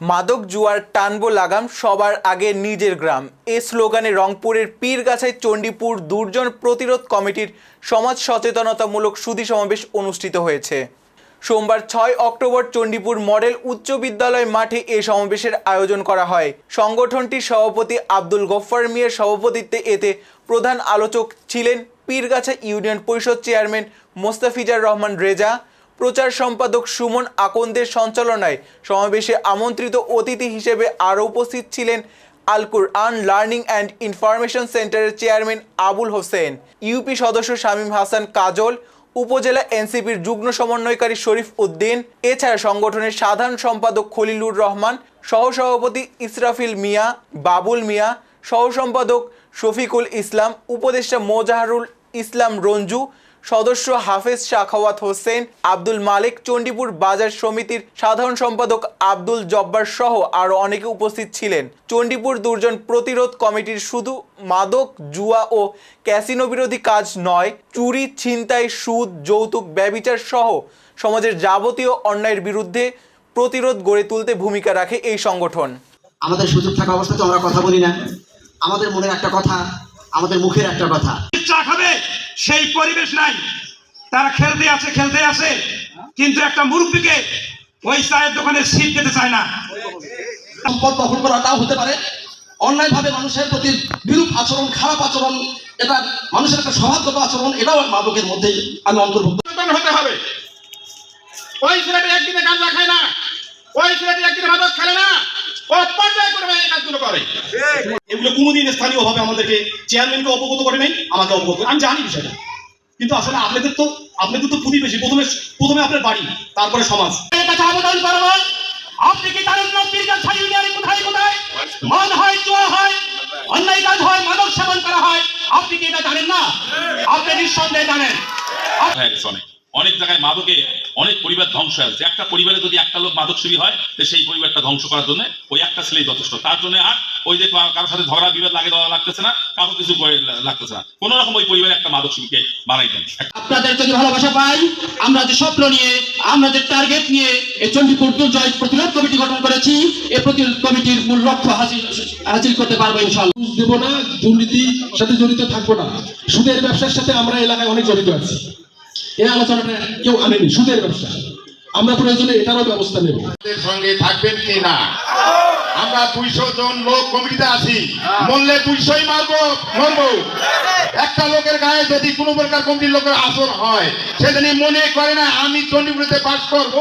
মাদক, জুয়ার, টানবো, লাগাম সবার আগে নিজের গ্রাম। এ স্লোগানে রংপুরের পীরগাছায় চণ্ডীপুর দুর্জন প্রতিরোধ কমিটির সমাজ সচেতনতামূলক সুধী সমাবেশ অনুষ্ঠিত হয়েছে। সোমবার ছয় অক্টোবর চণ্ডীপুর মডেল উচ্চ বিদ্যালয় মাঠে এ সমাবেশের আয়োজন করা হয়। সংগঠনটির সভাপতি আব্দুল গফফার মিয়ার সভাপতিত্বে এতে প্রধান আলোচক ছিলেন পীরগাছা ইউনিয়ন পরিষদ চেয়ারম্যান মোস্তাফিজার রহমান রেজা প্রচার সম্পাদক সুমন আকন্দের সঞ্চালনায় সমাবেশে আমন্ত্রিত অতিথি হিসেবে আরও উপস্থিত ছিলেন আলকুর কুরআন লার্নিং অ্যান্ড ইনফরমেশন সেন্টারের চেয়ারম্যান আবুল হোসেন, ইউপি সদস্য শামীম হাসান কাজল, উপজেলা এনসিপির যুগ্ম সমন্বয়কারী শরীফ উদ্দিন, এছাড়া সংগঠনের সাধারণ সম্পাদক খলিলুর রহমান, সহসভাপতি ইসরাফিল মিয়া, বাবুল মিয়া, সহসম্পাদক শফিকুল ইসলাম, উপদেষ্টা মোজাহারুল ইসলাম রঞ্জু সদস্য হাফেজ শাখাওয়াত হোসেন আব্দুল মালিক চণ্ডীপুর বাজার সমিতির সাধারণ সম্পাদক আব্দুল জব্বার সহ আরও অনেকে উপস্থিত ছিলেন। চণ্ডীপুর দুর্জন প্রতিরোধ কমিটির শুধু মাদক জুয়া ও ক্যাসিনো বিরোধী কাজ নয় চুরি ছিনতাই সুদ যৌতুক ব্যবিচার সহ সমাজের যাবতীয় অন্যায়ের বিরুদ্ধে প্রতিরোধ গড়ে তুলতে ভূমিকা রাখে এই সংগঠন। আমাদের সুযোগ থাকা অবস্থাতে আমরা কথা বলি না। আমাদের মনের একটা কথা আমাদের মুখের একটা কথা। চা খাবে? সেই পরিবেশ নাই। তারা খেলতে আছে খেলতে আছে কিন্তু একটা মুরব্বীকে ওই চায়ের দোকানে সিট দিতে চায় না। সম্পদ করা তাও হতে পারে। অন্যায়ভাবে মানুষের প্রতি বিরূপ আচরণ খারাপ আচরণ এটা মানুষের একটা স্বভাবগত আচরণ এটাও মাদকের মধ্যে আমি অন্তর্ভুক্ত। হতে হবে। ওই ছেলেটি একদিনে গাঁজা খায় না। ওই ছেলেটি একদিনে মাদক খেলে না। ও এই কাজগুলো করে। এগুলো কোনোদিন স্থানীয়ভাবে আমাদেরকে চেয়ারম্যানকে অবগত করে নাই আমাকে অবগত আমি জানি বিষয়টা। কিন্তু আসলে আপনাদের তো আপনাদের তো প্রতিবেশী প্রথমে প্রথমে আপনার বাড়ি তারপরে সমাজ। কাছে আবেদন করব। আপনি কি কোথায় কোথায়? হয় হয় অন্যায় কাজ হয় মাদক সেবন করা হয়। আপনি কি এটা জানেন না? আপনি নিঃসন্দেহে জানেন। অনেক জায়গায় মাদকে অনেক পরিবার ধ্বংস হয়ে যাচ্ছে। একটা পরিবারে যদি একটা লোক মাদক সেবী হয় সেই পরিবারটা ধ্বংস করার জন্য একটা ছেলেই যথেষ্ট। তার জন্য আর ওই যে কারোর সাথে ঝগড়া বিবাদ লাগে দেওয়া লাগতেছে না কারও কিছু লাগতেছে না। কোন রকম ওই পরিবারে একটা মাদক সেবীকে বানাই দেন। আপনাদের যদি ভালোবাসা পাই আমরা যে স্বপ্ন নিয়ে আমরা যে টার্গেট নিয়ে এই চণ্ডীপুর দুর্জয় প্রতিরোধ কমিটি গঠন করেছি এই প্রতিরোধ কমিটির মূল লক্ষ্য হাসিল হাসিল করতে পারব ইনশাল্লাহ ঘুষ দেবো না দুর্নীতির সাথে জড়িত থাকব না। সুদের ব্যবসার সাথে আমরা এলাকায় অনেক জড়িত আছি। এই আলোচনাটা কেউ আনেনি সুদের ব্যবসা। আমরা প্রয়োজনে এটারও ব্যবস্থা নেব। আমাদের সঙ্গে থাকবেন কি না? আমরা দুইশো জন লোক কমিটিতে আছি। মরলে দুইশোই মারব মরব। একটা লোকের গায়ে যদি কোনো প্রকার কমিটির লোকের আসর হয় সেদিনই মনে করে না আমি চণ্ডীপুরিতে পাশ করব